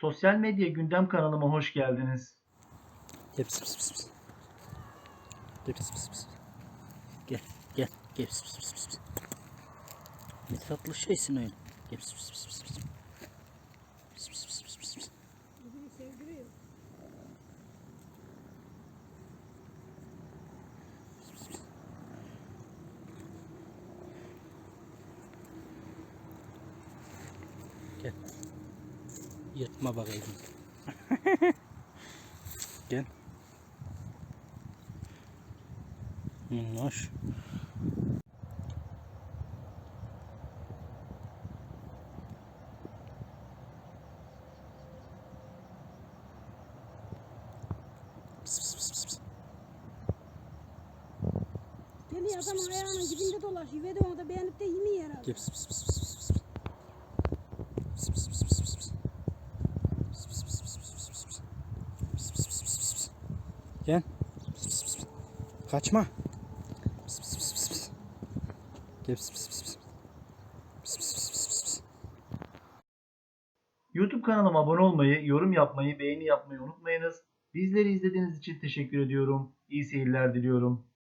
Sosyal medya gündem kanalıma hoş geldiniz. Pıs pıs pıs. Gel. Gel. Ne tatlı şeysin öyle. Pıs. Gel. Yırtma bakayım. Gel. Minnoş. Geliyor adam ayağının dibinde dolaşıyor ve de onu da beğenip de yemiyor herhalde. Gel pıs pıs pıs pıs pıs pıs. Pıs pıs pıs pıs pıs pıs. Pıs pıs pıs pıs pıs pıs pıs. Pıs pıs pıs pıs pıs. Gel. Kaçma. YouTube kanalıma abone olmayı, yorum yapmayı, beğeni yapmayı unutmayınız. Bizleri izlediğiniz için teşekkür ediyorum. İyi seyirler diliyorum.